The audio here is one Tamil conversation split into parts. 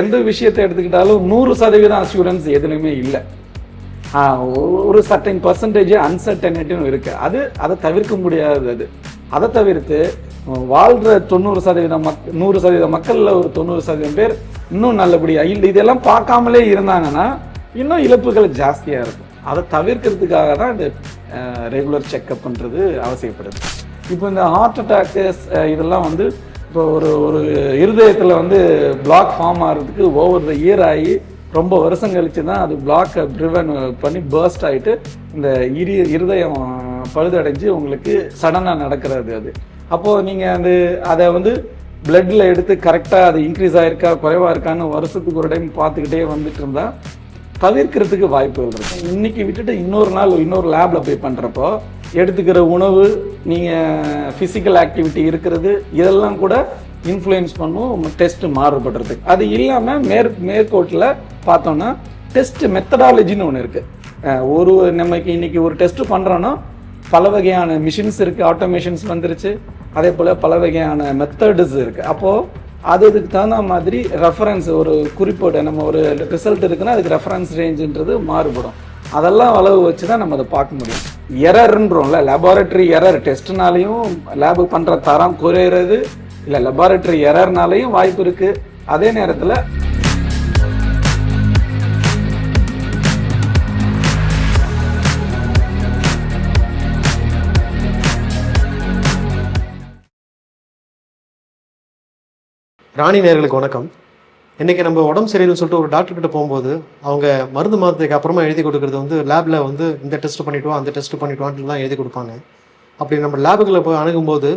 எந்த விஷயத்தை எடுத்துக்கிட்டாலும் நூறு சதவீதம் அஷூரன்ஸ் எதுலையுமே இல்லை. ஒரு சர்டன் பர்சன்டேஜ் அன்சர்டனிட்டியும் இருக்கு. அது அதை தவிர்க்க முடியாதது அது. அதை தவிர்த்து வாழ்ற தொண்ணூறு சதவீதம் மக் நூறு சதவீதம் மக்கள்ல ஒரு தொண்ணூறு சதவீதம் பேர் இன்னும் நல்லபடியா இல்லை இதெல்லாம் பார்க்காமலே இருந்தாங்கன்னா இன்னும் இழப்புகள் ஜாஸ்தியா இருக்கும். அதை தவிர்க்கிறதுக்காக தான் இந்த ரெகுலர் செக்கப்ன்றது அவசியப்படுது. இப்போ இந்த ஹார்ட் அட்டாக்கு இதெல்லாம் வந்து இப்போ ஒரு ஒரு இருதயத்தில் வந்து பிளாக் ஃபார்ம் ஆகிறதுக்கு ஓவர் த இயர் ஆகி ரொம்ப வருஷம் கழிச்சு தான் அது பிளாக்கை ப்ரிவென் பண்ணி பர்ஸ்ட் ஆகிட்டு இந்த இரு இருதயம் பழுதடைஞ்சு உங்களுக்கு சடனாக நடக்கிறது அது. அப்போது நீங்கள் அந்த அதை வந்து பிளட்டில் எடுத்து கரெக்டாக அது இன்க்ரீஸ் ஆகிருக்கா குறைவாக இருக்கான்னு வருஷத்துக்கு ஒரு டைம் பார்த்துக்கிட்டே வந்துட்டு இருந்தால் தவிர்க்கிறதுக்கு வாய்ப்புகள் இருக்கு. இன்னைக்கு விட்டுட்டு இன்னொரு நாள் இன்னொரு லேபில் போய் பண்ணுறப்போ எடுத்துக்கிற உணவு நீங்கள் ஃபிசிக்கல் ஆக்டிவிட்டி இருக்கிறது இதெல்லாம் கூட இன்ஃப்ளூயன்ஸ் பண்ணும் டெஸ்ட் மாறுபடுறதுக்கு. அது இல்லாமல் மேற் மேற்கோட்டில் பார்த்தோன்னா டெஸ்ட் மெத்தடாலஜின்னு ஒன்று இருக்குது ஒரு நமக்கு இன்றைக்கி ஒரு டெஸ்ட்டு பண்ணுறோன்னா பல வகையான மிஷின்ஸ் இருக்குது ஆட்டோமேஷன்ஸ் வந்துருச்சு. அதே போல் பல வகையான மெத்தட்ஸ் இருக்குது அப்போது அது அதுக்கு தகுந்த மாதிரி ரெஃபரன்ஸ் ஒரு குறிப்போட நம்ம ஒரு ரிசல்ட் இருக்குன்னா அதுக்கு ரெஃபரன்ஸ் ரேஞ்சுன்றது மாறுபடும். அதெல்லாம் அளவு வச்சு தான் நம்ம அதை பார்க்க முடியும். எரர்ன்றோம்ல லெபார்டரி எரர் டெஸ்ட்னாலையும் லேபு பண்ணுற தரம் குறையிறது. இல்லை லெபார்டரி எரர்னாலையும் வாய்ப்பு இருக்குது அதே நேரத்தில் ராணி நேர்களுக்கு வணக்கம். இன்றைக்கி நம்ம உடம்பு சரியில்லைன்னு சொல்லிட்டு ஒரு டாக்டர் கிட்ட போகும்போது அவங்க மருந்து மாதத்துக்கு அப்புறமா எழுதி கொடுக்குறது வந்து லேபில் வந்து இந்த டெஸ்ட் பண்ணிவிட்டு வா அந்த டெஸ்ட் பண்ணிட்டு தான் எழுதி கொடுப்பாங்க. அப்படி நம்ம லேபுகளை போய் அணுகும்போது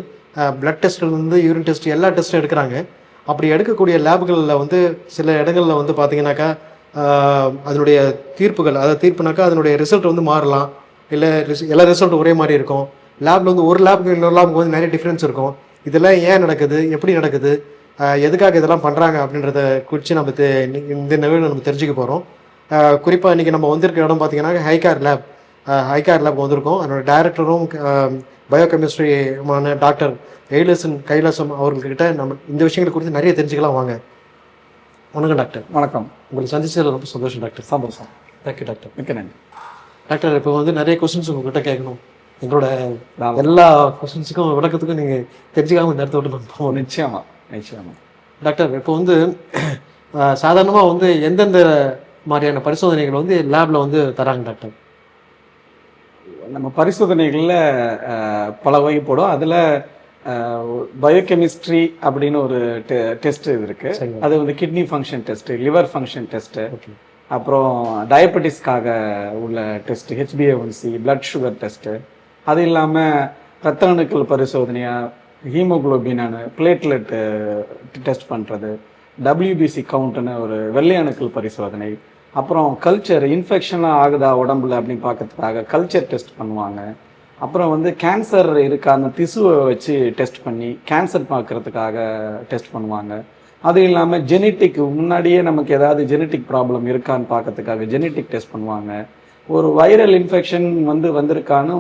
பிளட் டெஸ்ட்லேருந்து யூரின் டெஸ்ட் எல்லா டெஸ்ட்டும் எடுக்கிறாங்க. அப்படி எடுக்கக்கூடிய லேபுகளில் வந்து சில இடங்களில் வந்து பார்த்தீங்கன்னாக்கா அதனுடைய தீர்ப்புகள் அதாவது தீர்ப்புனாக்கா அதனுடைய ரிசல்ட் வந்து மாறலாம். இல்லை எல்லா ரிசல்ட்டும் ஒரே மாதிரி இருக்கும். லேபில் வந்து ஒரு லேபுக்கு இன்னொரு லேபுக்கு வந்து நிறைய டிஃப்ரென்ஸ் இருக்கும். இதெல்லாம் ஏன் நடக்குது? எப்படி நடக்குது? எதுக்காக இதெல்லாம் பண்ணுறாங்க அப்படின்றத குறித்து நம்ம இந்த நிகழ்வு நம்ம தெரிஞ்சுக்க போகிறோம் குறிப்பாக இன்றைக்கி நம்ம வந்திருக்க இடம் பார்த்தீங்கன்னா ஹைகார் லேப் ஹைகார் லேப் வந்திருக்கோம். அதனோட டைரக்டரும் பயோகெமிஸ்ட்ரிமான டாக்டர் எயிலசன் கைலாசம் அவர்கள்கிட்ட நம்ம இந்த விஷயங்கள் குறித்து நிறைய தெரிஞ்சுக்கலாம் வாங்க. வணக்கம் டாக்டர் வணக்கம். உங்களை சந்திச்சதுல ரொம்ப சந்தோஷம் டாக்டர் சந்தோஷம். தேங்க்யூ டாக்டர் மிக்க நன்றி. டாக்டர் இப்போ வந்து நிறைய கொஸ்டின்ஸ் உங்ககிட்ட கேட்கணும். எங்களோட எல்லா கொஸ்டின்ஸுக்கும் விளக்கத்துக்கும் நீங்கள் தெரிஞ்சுக்காம இந்த இடத்த விட்டு நம்ம போகணும். நிச்சயமா. நிச்சயமா டாக்டர் இப்போ வந்து சாதாரணமாக வந்து எந்தெந்த மாதிரியான பரிசோதனைகள் வந்து லேப்ல வந்து தராங்க டாக்டர்? நம்ம பரிசோதனைகளில் பல வகைப்படும் அதில் பயோகெமிஸ்ட்ரி அப்படின்னு ஒரு டெஸ்ட் இருக்கு. சரிங்க. அது வந்து kidney function test liver function test okay. அப்புறம் டயபெட்டிஸ்க்காக உள்ள test H B A one C blood sugar test அது இல்லாமல் ரத்த அணுக்கள் பரிசோதனையா ஹீமோகுளோபினானு பிளேட்லெட்டு டெஸ்ட் பண்ணுறது டபிள்யூபிசி கவுண்ட்டுன்னு ஒரு வெள்ளை அணுக்கள் பரிசோதனை அப்புறம் கல்ச்சர் இன்ஃபெக்ஷனாக ஆகுதா உடம்புல அப்படின்னு பார்க்கறதுக்காக கல்ச்சர் டெஸ்ட் பண்ணுவாங்க. அப்புறம் வந்து கேன்சர் இருக்கா அந்த திசுவை வச்சு டெஸ்ட் பண்ணி கேன்சர் பார்க்கறதுக்காக டெஸ்ட் பண்ணுவாங்க. அது இல்லாமல் ஜெனட்டிக் முன்னாடியே நமக்கு ஏதாவது ஜெனட்டிக் ப்ராப்ளம் இருக்கான்னு பார்க்கறதுக்காக ஜெனட்டிக் டெஸ்ட் பண்ணுவாங்க. ஒரு வைரல் இன்ஃபெக்ஷன் வந்து வந்திருக்கான்னு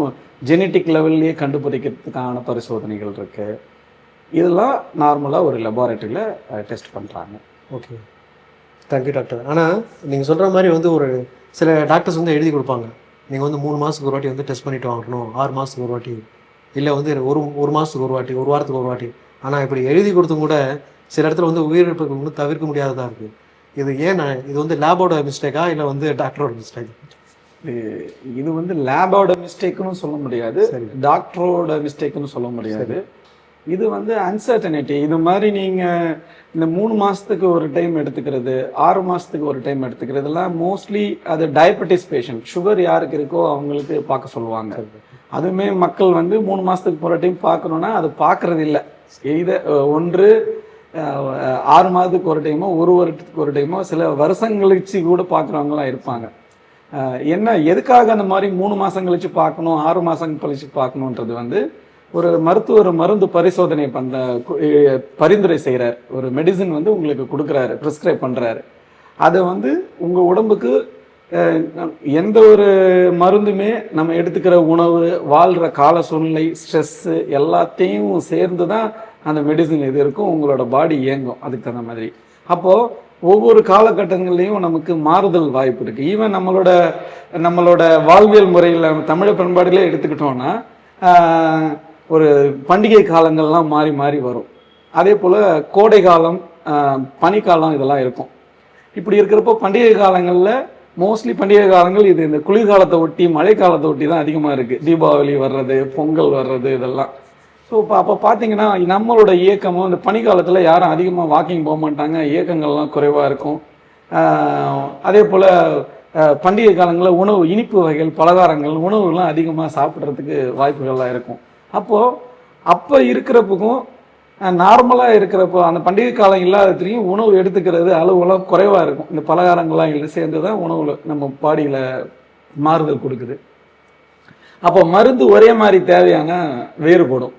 ஜெனட்டிக் லெவல்லையே கண்டுபிடிக்கிறதுக்கான பரிசோதனைகள் இருக்கு. இதெல்லாம் நார்மலாக ஒரு லெபார்ட்டரியில் டெஸ்ட் பண்ணுறாங்க ஓகே தேங்க்யூ டாக்டர் ஆனால் நீங்கள் சொல்கிற மாதிரி வந்து ஒரு சில டாக்டர்ஸ் வந்து எழுதி கொடுப்பாங்க. நீங்கள் வந்து மூணு மாதத்துக்கு ஒரு வாட்டி வந்து டெஸ்ட் பண்ணிட்டு வாங்கணும். ஆறு மாதத்துக்கு ஒரு வாட்டி. இல்லை வந்து ஒரு ஒரு மாதத்துக்கு ஒரு வாட்டி ஒரு வாரத்துக்கு ஒரு வாட்டி. ஆனால் இப்படி எழுதி கொடுத்தும் கூட சில இடத்துல வந்து உயிரிழப்புகள் வந்து தவிர்க்க முடியாததாக இருக்குது இது ஏன் இது வந்து லேபோட மிஸ்டேக்கா இல்லை வந்து டாக்டரோட மிஸ்டேக் இது- வந்து லேபோட மிஸ்டேக்குன்னு சொல்ல முடியாது. டாக்டரோட மிஸ்டேக்குன்னு சொல்ல முடியாது. இது வந்து அன்சர்டனிட்டி இது மாதிரி நீங்க இந்த மூணு மாசத்துக்கு ஒரு டைம் எடுத்துக்கிறது ஆறு மாசத்துக்கு ஒரு டைம் எடுத்துக்கிறதுலாம் மோஸ்ட்லி அது டயபெட்டிஸ் பேஷண்ட் சுகர் யாருக்கு இருக்கோ அவங்களுக்கு பார்க்க சொல்லுவாங்க. அதுவுமே மக்கள் வந்து மூணு மாசத்துக்கு போற டைம் பார்க்கணும்னா அது பார்க்கறது இல்லை இதை ஒன்று ஆறு மாதத்துக்கு ஒரு டைமோ ஒரு வருடத்துக்கு ஒரு டைமோ சில வருஷம் கழிச்சு கூட பார்க்குறவங்களாம் இருப்பாங்க. என்ன எதுக்காக அந்த மாதிரி மூணு மாதம் கழிச்சு பார்க்கணும் ஆறு மாதம் கழிச்சு பார்க்கணுன்றது வந்து ஒரு மருத்துவர் மருந்து பரிசோதனை பண்ண பரிந்துரை செய்கிறார் ஒரு மெடிசின் வந்து உங்களுக்கு கொடுக்குறாரு ப்ரிஸ்கிரைப் பண்ணுறாரு அதை வந்து உங்கள் உடம்புக்கு எந்த ஒரு மருந்துமே நம்ம எடுத்துக்கிற உணவு வாழ்கிற கால சூழ்நிலை ஸ்ட்ரெஸ்ஸு எல்லாத்தையும் சேர்ந்து தான் அந்த மெடிசின் இது இருக்கும் உங்களோட பாடி இயங்கும் அதுக்கு தகுந்த மாதிரி. அப்போது ஒவ்வொரு காலகட்டங்கள்லையும் நமக்கு மாறுதல் வாய்ப்பு இருக்குது ஈவன் நம்மளோட நம்மளோட வாழ்வியல் முறையில் தமிழ பண்பாடுகளே எடுத்துக்கிட்டோம்னா ஒரு பண்டிகை காலங்கள்லாம் மாறி மாறி வரும். அதே போல் கோடை காலம் பனிக்காலம் இதெல்லாம் இருக்கும். இப்படி இருக்கிறப்போ பண்டிகை காலங்களில் மோஸ்ட்லி பண்டிகை காலங்கள் இது இந்த குளிர்காலத்தை ஒட்டி மழை காலத்தை ஒட்டி தான் அதிகமாக இருக்குது தீபாவளி வர்றது பொங்கல் வர்றது இதெல்லாம். ஸோ இப்போ அப்போ பார்த்தீங்கன்னா நம்மளோட இயக்கமும் இந்த பனிக்காலத்தில் யாரும் அதிகமாக வாக்கிங் போக மாட்டாங்க. இயக்கங்கள்லாம் குறைவாக இருக்கும். அதே போல் பண்டிகை காலங்களில் உணவு இனிப்பு வகைகள் பலகாரங்கள் உணவுகள்லாம் அதிகமாக சாப்பிட்றதுக்கு வாய்ப்புகள்லாம் இருக்கும். அப்போது அப்போ இருக்கிறப்பக்கும் நார்மலாக இருக்கிறப்போ அந்த பண்டிகை காலம் இல்லாததுலையும் உணவு எடுத்துக்கிறது அளவுலாம் குறைவாக இருக்கும். இந்த பலகாரங்கள்லாம் இல்லை சேர்ந்து தான் உணவில் நம்ம பாடியில் மாறுதல் கொடுக்குது. அப்போ மருந்து ஒரே மாதிரி தேவையான வேறுபடும்.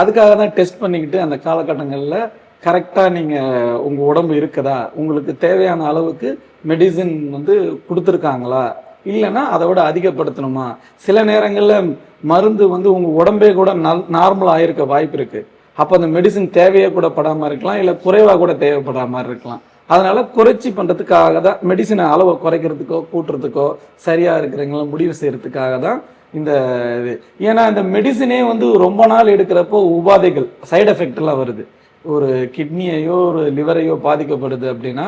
அதுக்காக தான் டெஸ்ட் பண்ணிக்கிட்டு அந்த காலகட்டங்களில் கரெக்டாக நீங்கள் உங்கள் உடம்பு இருக்குதா? உங்களுக்கு தேவையான அளவுக்கு மெடிசின் வந்து கொடுத்துருக்காங்களா? இல்லைன்னா அதை விட அதிகப்படுத்தணுமா? சில நேரங்களில் மருந்து வந்து உங்கள் உடம்பே கூட நல் நார்மலாக ஆகிருக்க வாய்ப்பு இருக்குது அப்போ அந்த மெடிசின் தேவையே கூட படாமல் இருக்கலாம் இல்லை குறைவாக கூட தேவைப்படாமல் இருக்கலாம். அதனால் குறைச்சி பண்ணுறதுக்காக தான் மெடிசினை அளவை குறைக்கிறதுக்கோ கூட்டுறதுக்கோ சரியாக இருக்கிறவங்கள முடிவு செய்யறதுக்காக தான் இந்த இது. ஏன்னா இந்த மெடிசினே வந்து ரொம்ப நாள் எடுக்கிறப்போ உபாதைகள் சைடு எஃபெக்ட்லாம் வருது. ஒரு கிட்னியையோ ஒரு லிவரையோ பாதிக்கப்படுது அப்படின்னா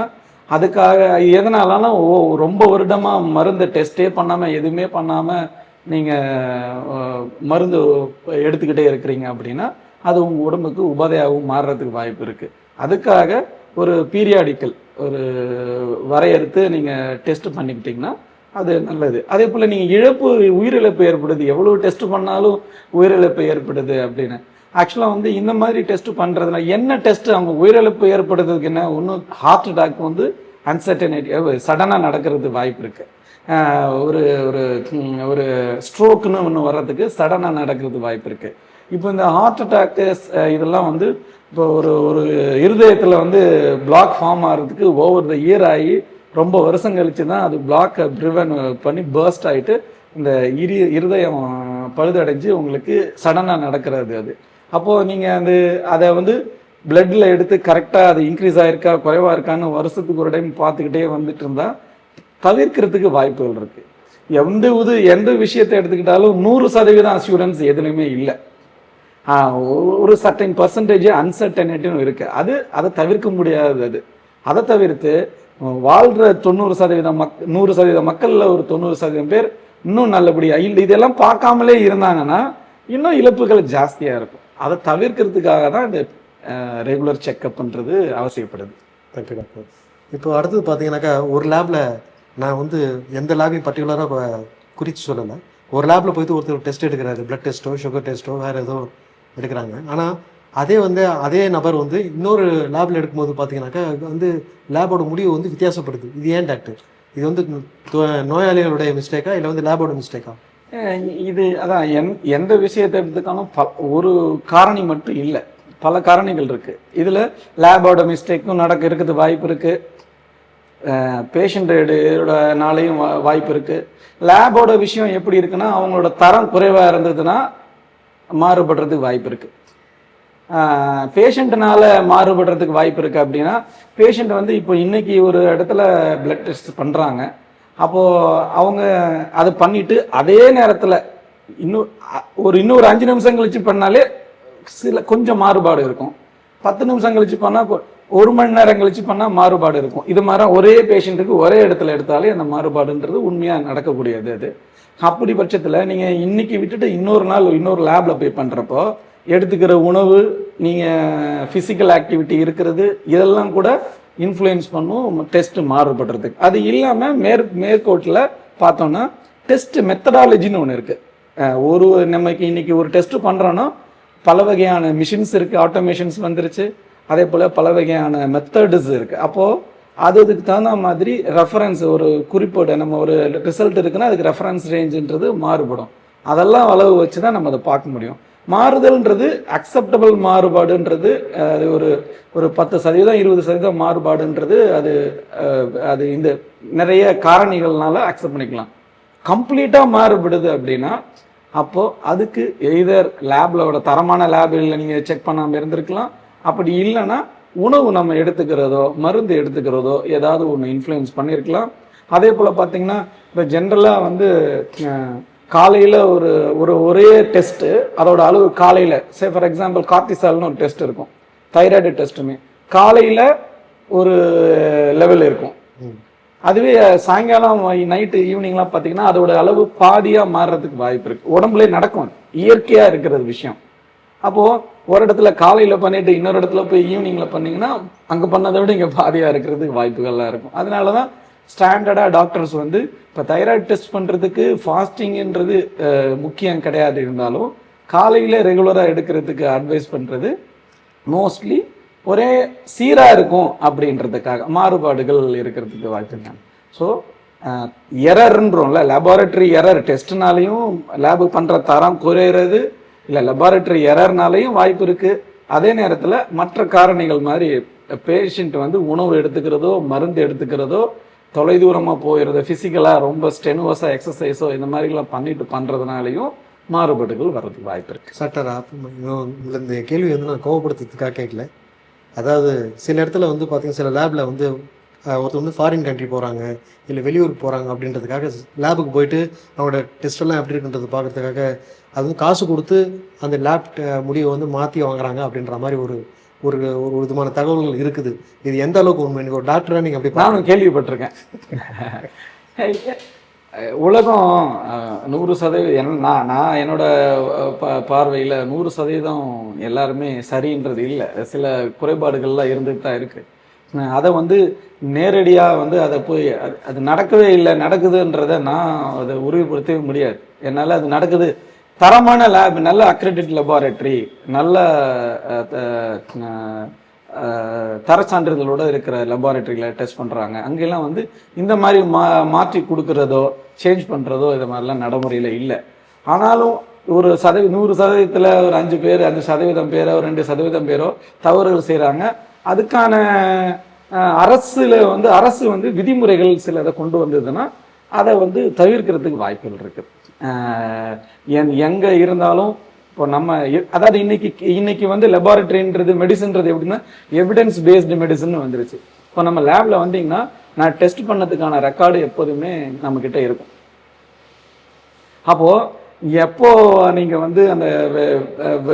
அதுக்காக எதனாலனா ஓ ரொம்ப வருடமாக மருந்து டெஸ்ட்டே பண்ணாமல் எதுவுமே பண்ணாமல் நீங்கள் மருந்து எடுத்துக்கிட்டே இருக்கிறீங்க அப்படின்னா அது உங்கள் உடம்புக்கு உபாதையாகவும் மாறுறதுக்கு வாய்ப்பு இருக்குது அதுக்காக ஒரு பீரியாடிக்கல் ஒரு வரையறுத்து நீங்கள் டெஸ்ட் பண்ணிக்கிட்டிங்கன்னா அது நல்லது. அதே போல் நீங்கள் இழப்பு உயிரிழப்பு ஏற்படுது. எவ்வளோ டெஸ்ட் பண்ணாலும் உயிரிழப்பு ஏற்படுது அப்படின்னு. ஆக்சுவலாக வந்து இந்த மாதிரி டெஸ்ட் பண்ணுறதுல என்ன டெஸ்ட் அவங்க உயிரிழப்பு ஏற்படுறதுக்கு என்ன? ஒன்றும் ஹார்ட் அட்டாக் வந்து அன்சர்டனிட்டி சடனாக நடக்கிறது வாய்ப்பு இருக்குது ஒரு ஒரு ஒரு ஸ்ட்ரோக்குன்னு ஒன்று வர்றதுக்கு சடனாக நடக்கிறது வாய்ப்பு இருக்குது இப்போ இந்த ஹார்ட் அட்டாக்கு இதெல்லாம் வந்து இப்போ ஒரு ஒரு இருதயத்தில் வந்து பிளாக் ஃபார்ம் ஆகிறதுக்கு ஓவர் த இயர் ஆகி ரொம்ப வருஷம் கழிச்சு தான் அது பிளாக்கை ப்ரிவென் பண்ணி பேர்ஸ்ட் ஆகிட்டு இந்த இரு இருதயம் பழுதடைஞ்சு உங்களுக்கு சடனாக நடக்கிறது அது. அப்போது நீங்கள் அது அதை வந்து பிளட்டில் எடுத்து கரெக்டாக அது இன்க்ரீஸ் ஆகிருக்கா குறைவா இருக்கான்னு வருஷத்துக்கு ஒரு டைம் பார்த்துக்கிட்டே வந்துட்டு இருந்தால் தவிர்க்கிறதுக்கு வாய்ப்புகள் இருக்குது எந்த இது எந்த விஷயத்தை எடுத்துக்கிட்டாலும் நூறு சதவீதம் அசூரன்ஸ் எதுலையுமே இல்லை. ஒரு சர்டன் பர்சன்டேஜ் அன்சர்டனிட்டின்னு இருக்குது அது அதை தவிர்க்க முடியாதது அது. அதை தவிர்த்து வாழ்கிற தொண்ணூறு சதவீதம் மக் நூறு சதவீதம் மக்களில் ஒரு தொண்ணூறு சதவீதம் பேர் இன்னும் நல்லபடியாக இல்லை இதெல்லாம் பார்க்காமலே இருந்தாங்கன்னா இன்னும் இழப்புகள் ஜாஸ்தியாக இருக்கும். அதை தவிர்க்கிறதுக்காக தான் இந்த ரெகுலர் செக்கப்ன்றது அவசியப்படுது. தேங்க்யூ டாக்டர் இப்போ அடுத்தது பார்த்தீங்கன்னாக்கா ஒரு லேபில் நான் வந்து எந்த லேபையும் பர்டிகுலராக குறித்து சொல்லலை. ஒரு லேபில் போயிட்டு ஒருத்தர் டெஸ்ட் எடுக்கிறாரு பிளட் டெஸ்ட்டோ சுகர் டெஸ்ட்டோ வேறு ஏதோ எடுக்கிறாங்க. ஆனால் அதே வந்து அதே நபர் வந்து இன்னொரு லேபில் எடுக்கும்போது பார்த்தீங்கன்னாக்கா இது வந்து லேபோட முடிவு வந்து வித்தியாசப்படுது. இது ஏன் டாக்டர் இது வந்து நோயாளிகளுடைய மிஸ்டேக்கா இல்லை வந்து லேபோட மிஸ்டேக்கா இது அதான் எந் எந்த விஷயத்தை எடுத்துக்காலும் ப ஒரு காரணி மட்டும் இல்லை. பல காரணிகள் இருக்குது இதில் லேபோட மிஸ்டேக்கும் நடக்க இருக்குது வாய்ப்பு நாளையும் வா வாய்ப்பு இருக்குது லேபோட விஷயம் எப்படி இருக்குன்னா அவங்களோட தரம் குறைவாக இருந்ததுன்னா மாறுபடுறதுக்கு வாய்ப்பு இருக்குது பேஷண்ட்னால மாறுபடுறதுக்கு வாய்ப்பு இருக்குது அப்படின்னா பேஷண்ட் வந்து இப்போ இன்னைக்கு ஒரு இடத்துல பிளட் டெஸ்ட் பண்ணுறாங்க அப்போது அவங்க அதை பண்ணிட்டு அதே நேரத்தில் இன்னும் ஒரு இன்னொரு அஞ்சு நிமிஷம் கழிச்சு பண்ணாலே சில கொஞ்சம் மாறுபாடு இருக்கும். பத்து நிமிஷம் கழிச்சு பண்ணால் ஒரு மணி நேரம் கழிச்சு பண்ணால் மாறுபாடு இருக்கும். இது மாதிரி ஒரே பேஷண்ட்டுக்கு ஒரே இடத்துல எடுத்தாலே அந்த மாறுபாடுன்றது உண்மையாக நடக்கக்கூடியது அது. அப்படி பட்சத்தில் நீங்கள் இன்னைக்கு விட்டுட்டு இன்னொரு நாள் இன்னொரு லேபில் போய் பண்ணுறப்போ எடுத்துக்கிற உணவு நீங்கள் ஃபிசிக்கல் ஆக்டிவிட்டி இருக்கிறது இதெல்லாம் கூட இன்ஃப்ளூயன்ஸ் பண்ணும் டெஸ்ட்டு மாறுபடுறதுக்கு அது இல்லாமல் மேற் மேற்கோட்டில் பார்த்தோன்னா டெஸ்ட் மெத்தடாலஜின்னு ஒன்று இருக்குது ஒரு நமக்கு இன்னைக்கு ஒரு டெஸ்ட்டு பண்ணுறோன்னா பல வகையான மிஷின்ஸ் இருக்குது ஆட்டோமேஷன்ஸ் வந்துருச்சு. அதே போல் பல வகையான மெத்தட்ஸ் இருக்குது அப்போது அது அதுக்கு தகுந்த மாதிரி ரெஃபரன்ஸ் ஒரு குறிப்போட நம்ம ஒரு ரிசல்ட் இருக்குன்னா அதுக்கு ரெஃபரன்ஸ் ரேஞ்சுன்றது மாறுபடும். அதெல்லாம் அளவு வச்சு தான் நம்ம அதை பார்க்க முடியும். மாறுதல்ன்றது அக்செப்டபிள் மாறுபாடுன்றது அது ஒரு ஒரு பத்து சதவீதம் இருபது சதவீதம் மாறுபாடுன்றது அது அது இந்த நிறைய காரணிகள்னால அக்செப்ட் பண்ணிக்கலாம். கம்ப்ளீட்டாக மாறுபடுது அப்படின்னா அப்போது அதுக்கு எய்தர் லேபில் தரமான லேபில் நீங்கள் செக் பண்ணாமல் இருந்திருக்கலாம். அப்படி இல்லைன்னா உணவு நம்ம எடுத்துக்கிறதோ மருந்து எடுத்துக்கிறதோ ஏதாவது ஒன்று இன்ஃப்ளூயன்ஸ் பண்ணியிருக்கலாம் அதே போல் பார்த்தீங்கன்னா இப்போ ஜென்ரலாக வந்து காலையில் ஒரு ஒரு ஒரே டெஸ்ட்டு அதோட அளவு காலையில். சே ஃபார் எக்ஸாம்பிள் கார்டிசால்னு ஒரு டெஸ்ட் இருக்கும். தைராய்டு டெஸ்ட்டுமே காலையில் ஒரு லெவல் இருக்கும். அதுவே சாயங்காலம் நைட்டு ஈவினிங்லாம் பார்த்தீங்கன்னா அதோட அளவு பாதியாக மாறுறதுக்கு வாய்ப்பு இருக்கு. உடம்புலே நடக்கும் இயற்கையாக இருக்கிறது விஷயம். அப்போ ஒரு இடத்துல காலையில பண்ணிட்டு இன்னொரு இடத்துல போய் ஈவினிங்ல பண்ணீங்கன்னா அங்க பண்ணதை விட இங்க பாதியா இருக்கிறதுக்கு வாய்ப்புகள்லாம் இருக்கும். அதனால தான் ஸ்டாண்டர்டாக டாக்டர்ஸ் வந்து இப்போ தைராய்டு டெஸ்ட் பண்ணுறதுக்கு ஃபாஸ்டிங்ன்றது முக்கியம் கிடையாது இருந்தாலும் காலையில் ரெகுலராக எடுக்கிறதுக்கு அட்வைஸ் பண்ணுறது மோஸ்ட்லி ஒரே சீராக இருக்கும் அப்படின்றதுக்காக மாறுபாடுகள் இருக்கிறதுக்கு வாய்ப்பு இருக்காங்க ஸோ எரர்ன்றோம்ல லெபார்டரி எரர் டெஸ்ட்னாலையும் லேபு பண்ணுற தரம் குறையிறது இல்லை லெபார்டரி எரர்னாலையும் வாய்ப்பு இருக்குது அதே நேரத்தில் மற்ற காரணிகள் மாதிரி பேஷண்ட் வந்து உணவு எடுத்துக்கிறதோ மருந்து எடுத்துக்கிறதோ தொலைதூரமாக போயிடுறது ஃபிசிக்கலாக ரொம்ப ஸ்டெனுவஸாக எக்ஸசைஸோ இந்த மாதிரிலாம் பண்ணிட்டு பண்ணுறதுனாலையும் மாறுபாடுகள் வர்றதுக்கு வாய்ப்பு இருக்குது சட்டர் இல்லை இந்த கேள்வி வந்து நான் கோவப்படுத்துறதுக்காக கேட்கல. அதாவது சில இடத்துல வந்து பார்த்தீங்கன்னா சில லேபில் வந்து ஒருத்தர் வந்து ஃபாரின் கண்ட்ரி போகிறாங்க இல்லை வெளியூருக்கு போகிறாங்க அப்படின்றதுக்காக லேபுக்கு போயிட்டு அவங்களோட டெஸ்ட்டெல்லாம் எப்படி இருக்குன்றது பார்க்குறதுக்காக அது வந்து காசு கொடுத்து அந்த லேப் முடிவை வந்து மாற்றி வாங்குறாங்க அப்படின்ற மாதிரி ஒரு ஒரு ஒரு விதமான தகவல்கள் இருக்குது. இது எந்த அளவுக்கு உண்மை? நீங்கள் ஒரு டாக்டராக நீங்கள் அப்படி நானும் கேள்விப்பட்டிருக்கேன். உலகம் நூறு சதவீதம் என்ன- நான் நான் என்னோட ப- பார்வையில் நூறு சதவீதம் எல்லாருமே சரின்றது இல்லை. சில குறைபாடுகள்லாம் இருந்துட்டு தான் இருக்குது அதை வந்து நேரடியாக வந்து அதை போய் அது அது நடக்கவே இல்லை நடக்குதுன்றதை நான் அதை உறுதிப்படுத்தவே முடியாது. என்னால் அது நடக்குது. தரமான லேப் நல்ல அக்ரெடிட் லெபார்டரி நல்ல த- தர சான்றிதழோட இருக்கிற லெபார்டரியில் டெஸ்ட் பண்ணுறாங்க அங்கெல்லாம் வந்து இந்த மாதிரி மா மாற்றி கொடுக்குறதோ சேஞ்ச் பண்ணுறதோ இது மாதிரிலாம் நடைமுறையில் இல்லை. ஆனாலும் ஒரு சதவீ நூறு சதவீதத்தில் ஒரு அஞ்சு பேர் அஞ்சு சதவீதம் பேரோ ரெண்டு சதவீதம் பேரோ தவறுகள் செய்கிறாங்க அதுக்கான அரசில் வந்து அரசு வந்து விதிமுறைகள் சிலதை கொண்டு வந்ததுன்னா அதை வந்து தவிர்க்கிறதுக்கு வாய்ப்புகள் இருக்குது அஹ், எங்- இருந்தாலும் இப்போ நம்ம அதாவது இன்னைக்கு இன்னைக்கு வந்து லெபார்ட்ரின்றது மெடிசன்றது எப்படின்னா எவிடன்ஸ் பேஸ்டு மெடிசன் வந்துருச்சு. இப்போ நம்ம லேபில் வந்தீங்கன்னா நான் டெஸ்ட் பண்ணதுக்கான ரெக்கார்டு எப்போதுமே நம்ம இருக்கும். அப்போது எப்போ நீங்கள் வந்து அந்த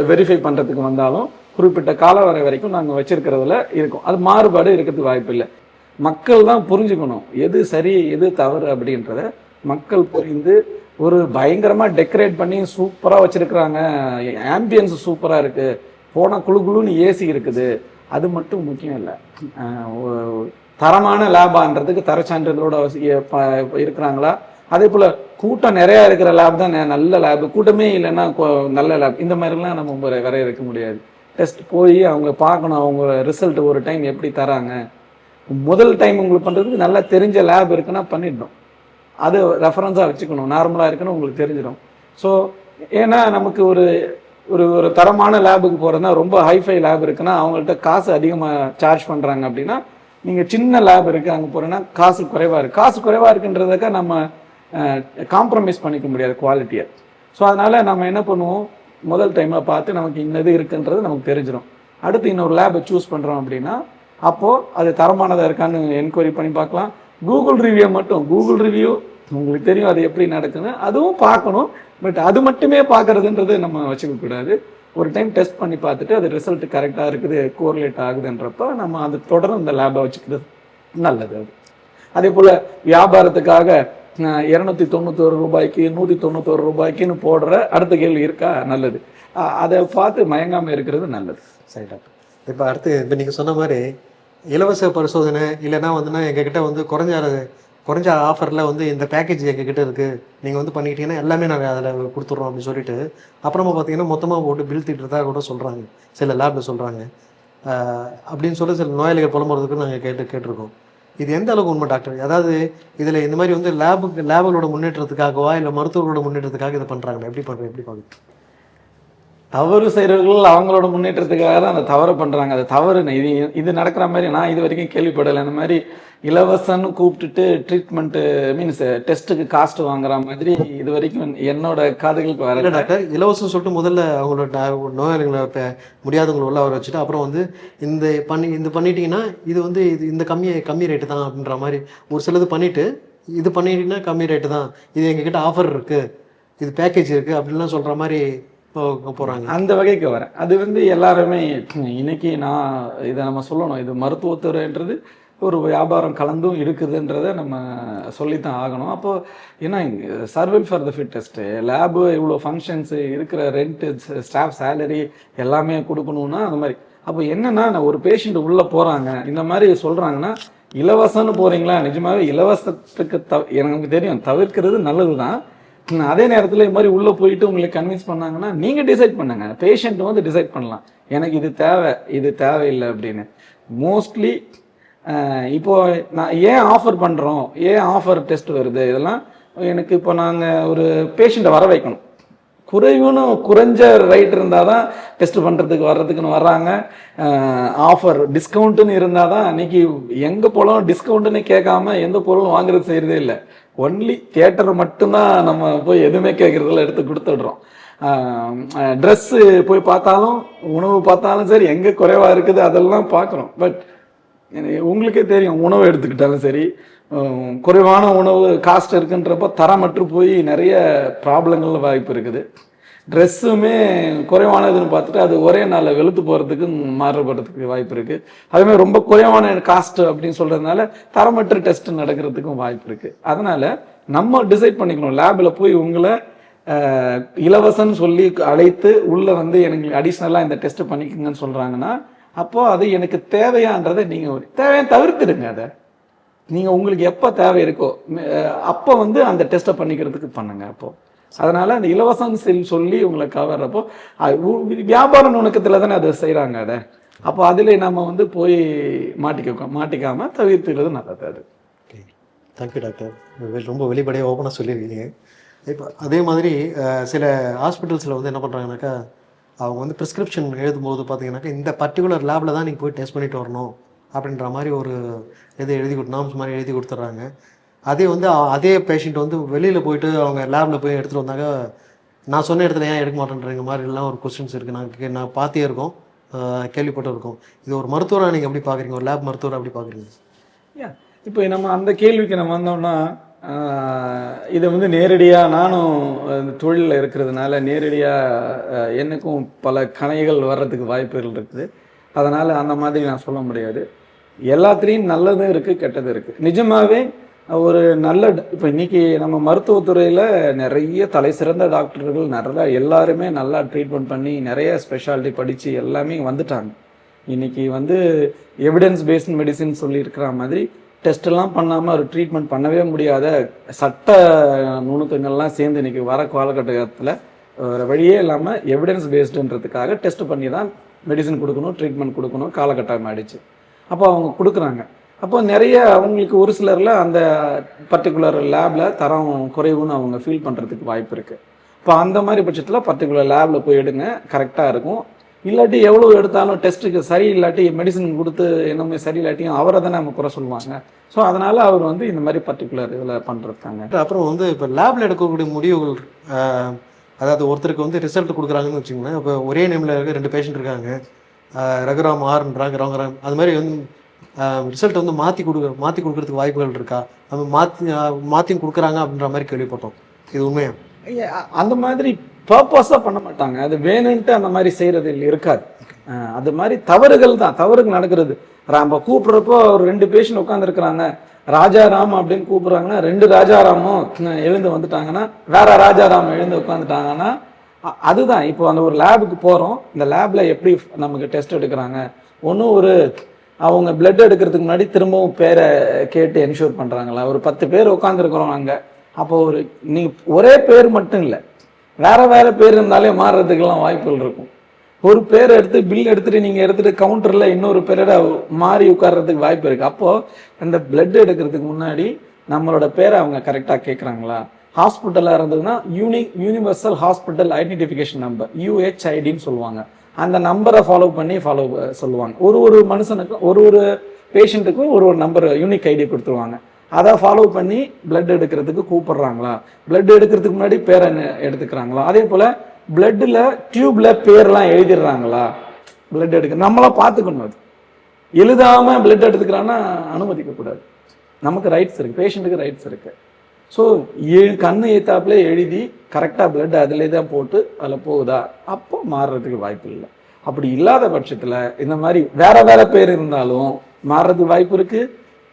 வெரிஃபை பண்ணுறதுக்கு வந்தாலும் குறிப்பிட்ட காலவரை வரைக்கும் நாங்கள் வச்சிருக்கிறதுல இருக்கும். அது மாறுபாடு இருக்கிறதுக்கு வாய்ப்பு இல்லை. மக்கள் தான் புரிஞ்சுக்கணும் எது சரி எது தவறு அப்படின்றத மக்கள் புரிந்து ஒரு பயங்கரமாக டெக்கரேட் பண்ணி சூப்பராக வச்சுருக்குறாங்க. ஆம்பியன்ஸ் சூப்பராக இருக்குது போனால் குழு குழுன்னு ஏசி இருக்குது. அது மட்டும் முக்கியம் இல்லை. தரமான லேபான்றதுக்கு தர சான்றிதழோட இருக்கிறாங்களா? அதே போல் கூட்டம் நிறையா இருக்கிற லேப் தான்? நல்ல லேப். கூட்டமே இல்லைன்னா நல்ல லேப். இந்த மாதிரிலாம் நம்ம வர- வரையறுக்க முடியாது. டெஸ்ட் போய் அவங்க பார்க்கணும். அவங்க ரிசல்ட் ஒரு டைம் எப்படி தராங்க? முதல் டைம் உங்களுக்கு பண்ணுறதுக்கு நல்லா தெரிஞ்ச லேப் இருக்குன்னா பண்ணிடணும். அது ரெஃபரன்ஸாக வச்சுக்கணும். நார்மலாக இருக்குன்னு உங்களுக்கு தெரிஞ்சிடும் ஸோ ஏன்னா நமக்கு ஒரு ஒரு ஒரு தரமான லேபுக்கு போகிறதுனா ரொம்ப ஹைஃபை லேப் இருக்குன்னா அவங்கள்ட்ட காசு அதிகமாக சார்ஜ் பண்ணுறாங்க அப்படின்னா நீங்கள் சின்ன லேப் இருக்குது அங்கே போகிறேன்னா காசு குறைவாக இருக்குது காசு குறைவாக இருக்குன்றதுக்காக நம்ம காம்ப்ரமைஸ் பண்ணிக்க முடியாது குவாலிட்டியை ஸோ அதனால் நம்ம என்ன பண்ணுவோம்? முதல் டைமில் பார்த்து நமக்கு இன்னது இருக்குன்றது நமக்கு தெரிஞ்சிடும் அடுத்து இன்னொரு லேபை சூஸ் பண்ணுறோம் அப்படின்னா அப்போது அது தரமானதாக இருக்கான்னு என்கொயரி பண்ணி பார்க்கலாம். கூகுள் ரிவ்யூ மட்டும். கூகுள் ரிவ்யூ உங்களுக்கு தெரியும் அது எப்படி நடக்குதுன்னு அதுவும் பார்க்கணும். பட் அது மட்டுமே பார்க்கறதுன்றது நம்ம வச்சுக்க கூடாது. ஒரு டைம் டெஸ்ட் பண்ணி பார்த்துட்டு அது ரிசல்ட் கரெக்டாக இருக்குது கோரிலேட் ஆகுதுன்றப்ப நம்ம அது தொடர்ந்து அந்த லேபை வச்சுக்கிறது நல்லது அது. அதே போல் வியாபாரத்துக்காக இரநூத்தி தொண்ணூத்தோரு ரூபாய்க்கு நூற்றி தொண்ணூத்தோரு ரூபாய்க்குன்னு போடுற அடுத்த கேள்வி இருக்கா? நல்லது. அதை பார்த்து மயங்காமல் இருக்கிறது நல்லது. சரி டாக்டர் இப்போ அடுத்து இப்போ நீங்கள் சொன்ன மாதிரி இலவச பரிசோதனை இல்லைன்னா வந்துன்னா எங்ககிட்ட வந்து குறைஞ்ச குறைஞ்ச ஆஃபரில் வந்து இந்த பேக்கேஜ் எங்ககிட்ட இருக்குது நீங்கள் வந்து பண்ணிக்கிட்டீங்கன்னா எல்லாமே நாங்கள் அதில் கொடுத்துட்றோம் அப்படின்னு சொல்லிட்டு அப்புறமா பார்த்தீங்கன்னா மொத்தமாக போட்டு பில் திட்டுறதா கூட சொல்கிறாங்க சில லேபில் சொல்கிறாங்க அப்படின்னு சொல்லி சில நோயாளிகள் புலம்புறதுக்கு நாங்கள் கேட்டு கேட்டிருக்கோம். இது எந்த அளவுக்கு உண்மை டாக்டர்? அதாவது இதில் இந்த மாதிரி வந்து லேபுக்கு லேபுகளோட முன்னேற்றத்துக்காகவா இல்லை மருத்துவர்களோட முன்னேற்றத்துக்காக இதை பண்ணுறாங்களா எப்படி பண்ணுறேன் எப்படி பார்க்குறீங்க தவறு செய்கிறவர்கள் அவங்களோட முன்னேற்றத்துக்காக தான் அந்த தவறை பண்ணுறாங்க அது தவறு இது இது நடக்கிற மாதிரி நான் இது வரைக்கும் கேள்விப்படலை. இந்த மாதிரி இலவசன்னு கூப்பிட்டுட்டு ட்ரீட்மெண்ட்டு மீன்ஸ் டெஸ்ட்டுக்கு காஸ்ட் வாங்குற மாதிரி இது வரைக்கும் என்னோட காதுகளுக்கு வர டாக்டர் இலவசம் சொல்லிட்டு முதல்ல அவங்களோட நோயாளிகளை இப்போ முடியாதவங்களை உள்ள வர வச்சுட்டு அப்புறம் வந்து இந்த பண்ணி இந்த பண்ணிட்டீங்கன்னா இது வந்து இது இந்த கம்மி கம்மி ரேட்டு தான் அப்படின்ற மாதிரி ஒரு சிலது பண்ணிவிட்டு இது பண்ணிட்டீங்கன்னா கம்மி ரேட்டு தான். இது எங்ககிட்ட ஆஃபர் இருக்குது இது பேக்கேஜ் இருக்குது அப்படின்லாம் சொல்கிற மாதிரி போகிறாங்க அந்த வகைக்கு வரேன். அது வந்து எல்லாருமே இன்னைக்கு நான் இதை நம்ம சொல்லணும். இது மருத்துவத்துறைன்றது ஒரு வியாபாரம் கலந்தும் இருக்குதுன்றதை நம்ம சொல்லித்தான் ஆகணும். அப்போ ஏன்னா survival for the fittest. Lab இவ்வளோ ஃபங்க்ஷன்ஸு இருக்கிற ரெண்ட்டு ஸ்டாஃப் சேலரி எல்லாமே கொடுக்கணும்னா அந்த மாதிரி. அப்போ என்னன்னா நான் ஒரு பேஷண்ட் உள்ளே போகிறாங்க இந்த மாதிரி சொல்கிறாங்கன்னா இலவசம்னு போகிறீங்களா நிஜமாகவே இலவசத்துக்கு தவ எனக்கு தெரியும். தவிர்க்கிறது நல்லது தான் அதே நேரத்தில் இது மாதிரி உள்ளே போயிட்டு உங்களுக்கு கன்வின்ஸ் பண்ணாங்கன்னா நீங்கள் டிசைட் பண்ணுங்க. பேஷண்ட் வந்து டிசைட் பண்ணலாம். எனக்கு இது தேவை இது தேவையில்லை அப்படின்னு. மோஸ்ட்லி இப்போது நான் ஏன் ஆஃபர் பண்ணுறோம் ஏன் ஆஃபர் டெஸ்ட் வருது? இதெல்லாம் எனக்கு இப்போ நாங்கள் ஒரு பேஷண்ட்டை வர வைக்கணும். குறைவுன்னு குறைஞ்ச ரைட் இருந்தால் தான் டெஸ்ட் பண்ணுறதுக்கு வர்றதுக்குன்னு வர்றாங்க. ஆஃபர் டிஸ்கவுண்ட்டுன்னு இருந்தால் தான் அன்னைக்கு எங்கே போகலாம் டிஸ்கவுண்ட்டுன்னு கேட்காம எந்த பொருளும் வாங்குறது செய்கிறதே இல்லை. ஒன்லி தியேட்டர் மட்டும்தான் நம்ம போய் எதுவுமே கேட்குறதில்ல எடுத்து கொடுத்துடுறோம். ட்ரெஸ்ஸு போய் பார்த்தாலும் உணவு பார்த்தாலும் சரி எங்கே குறைவாக இருக்குது அதெல்லாம் பார்க்குறோம். பட் உங்களுக்கே தெரியும் உணவு எடுத்துக்கிட்டாலும் சரி குறைவான உணவு காஸ்ட் இருக்குன்றப்ப தரமற்று போய் நிறைய ப்ராப்ளங்கள் வாய்ப்பு இருக்குது. ட்ரெஸ்ஸுமே குறைவானதுன்னு பார்த்துட்டு அது ஒரே நாளில் வெளுத்து போகிறதுக்கு மாறுபடுறதுக்கு வாய்ப்பு இருக்குது அதுமாதிரி ரொம்ப குறைவான காஸ்ட் அப்படின்னு சொல்கிறதுனால தரமற்ற டெஸ்ட் நடக்கிறதுக்கும் வாய்ப்பு இருக்குது அதனால் நம்ம டிசைட் பண்ணிக்கணும். லேபில் போய் உங்களை இலவசம்னு சொல்லி அழைத்து உள்ளே வந்து எனக்கு அடிஷ்னலாக இந்த டெஸ்ட் பண்ணிக்கோங்கன்னு சொல்கிறாங்கன்னா அப்போது அது எனக்கு தேவையான்றதை நீங்கள் தேவையை தவிர்த்துடுங்க அதை. நீங்கள் உங்களுக்கு எப்போ தேவை இருக்கோ அப்போ வந்து அந்த டெஸ்ட்டை பண்ணிக்கிறதுக்கு பண்ணுங்கள் அப்போது அதனால அந்த இலவசம் செல் சொல்லி உங்களை கவர்றப்போ அது வியாபார நுணுக்கத்தில் தானே அதை செய்கிறாங்க அதை. அப்போ அதில் நம்ம வந்து போய் மாட்டிக்க மாட்டிக்காம தவிர்த்துக்கிறது நல்லது அது. தேங்க்யூ டாக்டர் ரொம்ப வெளிப்படையாக ஓப்பனாக சொல்லியிருக்கீங்க. இப்போ அதே மாதிரி சில ஹாஸ்பிட்டல்ஸில் வந்து என்ன பண்ணுறாங்கனாக்கா அவங்க வந்து ப்ரிஸ்கிரிப்ஷன் எழுதும்போது பார்த்தீங்கன்னாக்கா இந்த பர்டிகுலர் லேபில் தான் நீங்கள் போய் டெஸ்ட் பண்ணிட்டு வரணும் அப்படின்ற மாதிரி ஒரு இது எழுதி கொடு நாம்ஸ் மாதிரி எழுதி கொடுத்துட்றாங்க. அதே வந்து அதே பேஷண்ட் வந்து வெளியில் போயிட்டு அவங்க லேபில் போய் எடுத்துகிட்டு வந்தாங்க. நான் சொன்ன இடத்துல ஏன் எடுக்க மாட்டேன்றீங்க? மாதிரி எல்லாம் ஒரு கொஸ்டின்ஸ் இருக்குது நான் கே- நான் பார்த்தே இருக்கோம். கேள்விப்பட்டிருக்கோம். கேள்விப்பட்டு இருக்கோம் இது ஒரு மருத்துவராக நீங்கள் எப்படி பார்க்குறீங்க ஒரு லேப் மருத்துவராக எப்படி பார்க்குறீங்க இப்போ நம்ம அந்த கேள்விக்கு நம்ம வந்தோம்னா இதை வந்து நேரடியாக நானும் இந்த தொழிலில் இருக்கிறதுனால நேரடியாக எனக்கும் பல கணைகள் வர்றதுக்கு வாய்ப்புகள் இருக்குது. அதனால் அந்த மாதிரி நான் சொல்ல முடியாது. எல்லாத்துலேயும் நல்லதும் இருக்குது கெட்டதும் இருக்குது நிஜமாகவே ஒரு நல்ல இப்போ இன்னைக்கு நம்ம மருத்துவத்துறையில் நிறைய தலை சிறந்த டாக்டர்கள் நிறையா எல்லாருமே நல்லா ட்ரீட்மெண்ட் பண்ணி நிறைய ஸ்பெஷாலிட்டி படித்து எல்லாமே வந்துட்டாங்க. இன்னைக்கு வந்து எவிடன்ஸ் பேஸ்ட் மெடிசின் சொல்லியிருக்கிற மாதிரி டெஸ்ட்டெல்லாம் பண்ணாமல் ஒரு ட்ரீட்மெண்ட் பண்ணவே முடியாத சட்ட நுணுக்கங்கள்லாம் சேர்ந்து இன்னைக்கு வர காலகட்டத்தில் வேறு வழியே இல்லாமல் எவிடன்ஸ் பேஸ்டுன்றதுக்காக டெஸ்ட் பண்ணி தான் மெடிசன் கொடுக்கணும் ட்ரீட்மெண்ட் கொடுக்கணும் காலகட்டம் ஆயிடுச்சு. அப்போ அவங்க கொடுக்குறாங்க. அப்போ நிறைய அவங்களுக்கு ஒரு சிலரில் அந்த பர்டிகுலர் லேபில் தரம் குறைவுன்னு அவங்க ஃபீல் பண்ணுறதுக்கு வாய்ப்பு இருக்குது இப்போ அந்த மாதிரி பட்சத்தில் பர்டிகுலர் லேபில் போய் எடுங்க கரெக்டாக இருக்கும். இல்லாட்டி எவ்வளோ எடுத்தாலும் டெஸ்ட்டுக்கு சரி இல்லாட்டி மெடிசன் கொடுத்து என்னமே சரி இல்லாட்டியும் அவரை தானே நம்ம குறை சொல்லுவாங்க. ஸோ அதனால் அவர் வந்து இந்த மாதிரி பர்டிகுலர் இதில் பண்ணுறதுக்காங்க அப்புறம் வந்து இப்போ லேபில் எடுக்கக்கூடிய முடிவுகள் அதாவது ஒருத்தருக்கு வந்து ரிசல்ட் கொடுக்குறாங்கன்னு வச்சுக்கோங்களேன். இப்போ ஒரே நேமில் இருக்க ரெண்டு பேஷண்ட் இருக்காங்க. ரகுராம் ஆர்ன்றாங்க ரகுராம் அது மாதிரி வந்து ரிசல்ட் வந்து மாற்றி கொடுக்க மாற்றி கொடுக்கறதுக்கு வாய்ப்புகள் இருக்கா? நம்ம மாற்றி மாத்தியும் கொடுக்குறாங்க அப்படின்ற மாதிரி கேள்விப்பட்டோம். இது உண்மையா? அந்த மாதிரி பர்பஸாக பண்ண மாட்டாங்க. அது வேணும்ட்டு அந்த மாதிரி செய்கிறது இருக்காது. அது மாதிரி தவறுகள் தான். தவறுகள் நடக்கிறது. நம்ம கூப்பிட்றப்போ ஒரு ரெண்டு பேஷண்ட் உட்காந்துருக்குறாங்க ராஜாராம் அப்படின்னு கூப்பிடுறாங்கன்னா ரெண்டு ராஜாராமும் எழுந்து வந்துட்டாங்கன்னா வேற ராஜாராம் எழுந்து உட்காந்துட்டாங்கன்னா அதுதான். இப்போ அந்த ஒரு லேபுக்கு போகிறோம் இந்த லேபில் எப்படி நமக்கு டெஸ்ட் எடுக்கிறாங்க? ஒன்றும் ஒரு அவங்க பிளட் எடுக்கிறதுக்கு முன்னாடி திரும்பவும் பேரை கேட்டு என்ஷூர் பண்ணுறாங்களா ஒரு பத்து பேர் உட்காந்துருக்குறோம் அங்கே. அப்போ ஒரு நீ ஒரே பேர் மட்டும் இல்லை வேற வேற பேர் இருந்தாலே மாறுறதுக்கெல்லாம் வாய்ப்புகள் இருக்கும். ஒரு பேர் எடுத்து பில் எடுத்துட்டு நீங்க எடுத்துட்டு கவுண்டர்ல இன்னொரு பேரோட மாறி உட்கார்றதுக்கு வாய்ப்பு இருக்கு. அப்போ அந்த பிளட் எடுக்கிறதுக்கு முன்னாடி நம்மளோட பேரை அவங்க கரெக்டாக கேட்குறாங்களா ஹாஸ்பிட்டலாக இருந்ததுன்னா unique universal hospital identification number யூஹெச்ஐடின்னு சொல்லுவாங்க. அந்த நம்பரை ஃபாலோ பண்ணி ஃபாலோ சொல்லுவாங்க. ஒரு ஒரு மனுஷனுக்கும் ஒரு ஒரு பேஷண்ட்டுக்கும் ஒரு ஒரு நம்பர் யூனிக் ஐடி கொடுத்துருவாங்க. அதை ஃபாலோ பண்ணி பிளட் எடுக்கிறதுக்கு கூப்பிடுறாங்களா? பிளட் எடுக்கிறதுக்கு முன்னாடி பேரை எடுத்துக்கிறாங்களா? அதே போல் பிளட்டில் டியூப்ல பேர்லாம் எழுதிடுறாங்களா? பிளட் எடுக்க நம்மளாம் பார்த்துக்கணும் அது. எழுதாமல் பிளட் எடுத்துக்கிறான்னா அனுமதிக்கக்கூடாது. நமக்கு ரைட்ஸ் இருக்குது பேஷண்ட்டுக்கு ரைட்ஸ் இருக்குது ஸோ கண்ணு ஏத்தாப்புல எழுதி கரெக்டாக பிளட் அதிலே தான் போட்டு அதில் போகுதா? அப்போ மாறுறதுக்கு வாய்ப்பு இல்லை. அப்படி இல்லாத பட்சத்தில் இந்த மாதிரி வேற வேற பேர் இருந்தாலும் மாறுறதுக்கு வாய்ப்பு இருக்குது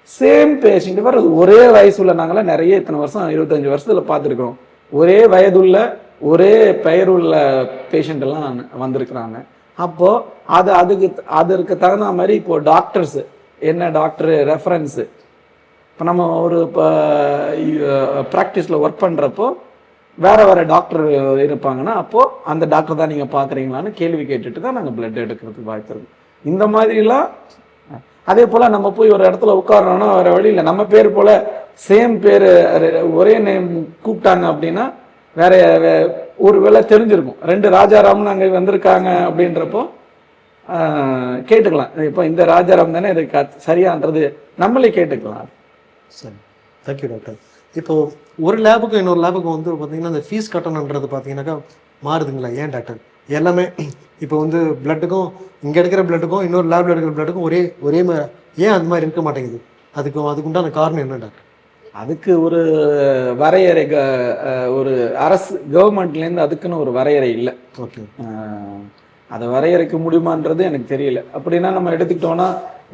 சேம் பேஷண்ட் வர ஒரே வயசுள்ள நாங்களாம் நிறைய இத்தனை வருஷம் இருபத்தஞ்சி வருஷத்தில் பார்த்துருக்கோம் ஒரே வயதுள்ள ஒரே பெயருள்ள பேஷண்ட் எல்லாம் வந்திருக்கிறாங்க. அப்போது அது அதுக்கு அதற்கு தகுந்த மாதிரி இப்போது டாக்டர்ஸு என்ன டாக்டரு ரெஃபரன்ஸு இப்போ நம்ம ஒரு இப்போ ப்ராக்டிஸில் ஒர்க் பண்ணுறப்போ வேற வேற டாக்டர் இருப்பாங்கன்னா அப்போது அந்த டாக்டர் தான் நீங்கள் பார்க்குறீங்களான்னு கேள்வி கேட்டுட்டு தான் நாங்கள் பிளட் எடுக்கிறதுக்கு வாய்ப்பு இருக்கு. இந்த மாதிரிலாம் அதே போல் நம்ம போய் ஒரு இடத்துல உட்கார்றோம்னா வேறு வழி இல்லை. நம்ம பேர் போல் சேம் பேர் ஒரே நேம் கூப்பிட்டாங்க அப்படின்னா வேற வே- ஒரு வேளை தெரிஞ்சிருக்கும். ரெண்டு ராஜாராம்னு அங்கே வந்திருக்காங்க அப்படின்றப்போ கேட்டுக்கலாம். இப்போ இந்த ராஜாராம் தானே இது க- சரியான்றது நம்மளே கேட்டுக்கலாம். சரி. தேங்க்யூ டாக்டர் இப்போ ஒரு லேபுக்கும் இன்னொரு லேபுக்கும் வந்து பார்த்தீங்கன்னா இந்த ஃபீஸ் கட்டணன்றது பார்த்தீங்கன்னாக்கா மாறுதுங்களா? ஏன் டாக்டர் எல்லாமே இப்போ வந்து பிளட்டுக்கும் இங்கே எடுக்கிற பிளட்டுக்கும் இன்னொரு லேபில் எடுக்கிற பிளட்டுக்கும் ஒரே ஒரே மாதிரி ஏன் அந்த மாதிரி இருக்க மாட்டேங்குது? அதுக்கு அதுக்கு உண்டான காரணம் என்ன டாக்டர் அதுக்கு ஒரு வரையறை ஒரு அரசு கவர்மெண்ட்லேருந்து அதுக்குன்னு ஒரு வரையறை இல்லை. ஓகே அதை வரையறைக்க முடியுமான்றது எனக்கு தெரியல. அப்படின்னா நம்ம எடுத்துக்கிட்டோம்னா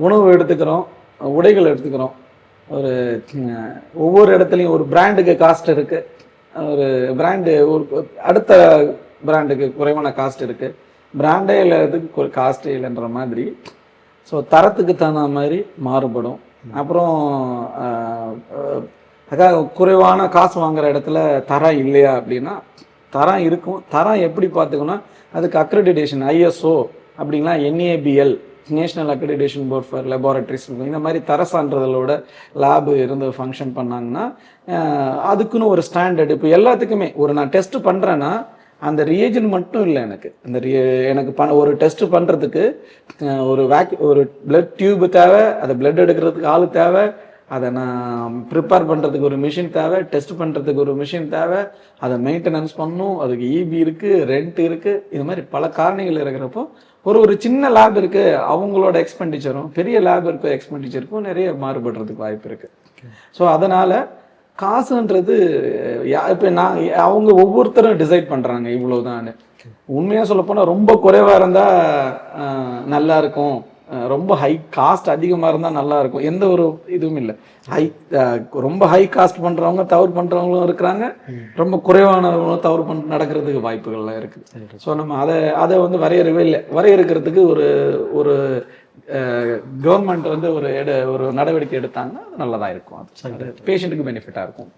உணவு எடுத்துக்கிறோம் உடைகள் எடுத்துக்கிறோம். ஒரு ஒவ்வொரு இடத்துலையும் ஒரு பிராண்டுக்கு காஸ்ட் இருக்கு. ஒரு பிராண்டு ஒரு அடுத்த பிராண்டுக்கு குறைவான காஸ்ட் இருக்கு. பிராண்டே இல்லாததுக்கு ஒரு காஸ்டே இல்லைன்ற மாதிரி. ஸோ தரத்துக்கு தகுந்த மாதிரி மாறுபடும். அப்புறம் அதாவது குறைவான காசு வாங்குற இடத்துல தரம் இல்லையா அப்படின்னா தரம் இருக்கும். தரம் எப்படி பார்த்துக்கணும் அதுக்கு அக்ரெடிடேஷன் ஐஎஸ்ஓ அப்படிங்களா NABL national accreditation board for laboratories இருக்கும் இந்த மாதிரி தர லேபு இருந்து ஃபங்க்ஷன் பண்ணாங்கன்னா அதுக்குன்னு ஒரு ஸ்டாண்டர்ட் இப்போ எல்லாத்துக்குமே ஒரு நான் டெஸ்ட் பண்ணுறேன்னா அந்த ரியேஜன் மட்டும் இல்லை எனக்கு. அந்த ரிய எனக்கு ப ஒரு டெஸ்ட் பண்ணுறதுக்கு ஒரு வேக் ஒரு பிளட் டியூப் தேவை அதை பிளட் எடுக்கிறதுக்கு ஆள் தேவை அதை நான் ப்ரிப்பேர் பண்ணுறதுக்கு ஒரு மிஷின் தேவை டெஸ்ட் பண்ணுறதுக்கு ஒரு மிஷின் தேவை அதை மெயின்டெனன்ஸ் பண்ணணும் அதுக்கு இபி இருக்குது ரெண்ட் இருக்குது இது மாதிரி பல காரணிகள் இருக்கிறப்போ ஒரு ஒரு சின்ன லேப் இருக்குது அவங்களோட எக்ஸ்பெண்டிச்சரும் பெரிய லேப் இருக்க எக்ஸ்பெண்டிச்சருக்கும் நிறைய மாறுபடுறதுக்கு வாய்ப்பு இருக்குது ஸோ அதனால் காசுன்றது இப்ப நான் அவங்க ஒவ்வொருத்தரும் டிசைட் பண்றாங்க இவ்வளவுதான் உண்மையா சொல்ல போனா ரொம்ப குறைவா இருந்தா ஆஹ், நல்லா இருக்கும். ரொம்ப ஹை காஸ்ட் அதிகமா இருந்தா நல்லா இருக்கும் எந்த ஒரு இதுவும் இல்லை. ஹை ரொம்ப ஹை காஸ்ட் பண்றவங்க தவறு பண்றவங்களும் இருக்கிறாங்க. ரொம்ப குறைவானவங்களும் தவறு பண் நடக்கிறதுக்கு வாய்ப்புகள்லாம் இருக்குது. ஸோ நம்ம அதை அதை வந்து வரையறவே இல்லை. வரையறுக்கிறதுக்கு ஒரு ஒரு கவர்மெண்ட் வந்து ஒரு எடு ஒரு நடவடிக்கை எடுத்தாங்கன்னா அது நல்லதா இருக்கும். அது பேஷண்ட்டுக்கு பெனிஃபிட்டாக இருக்கும்.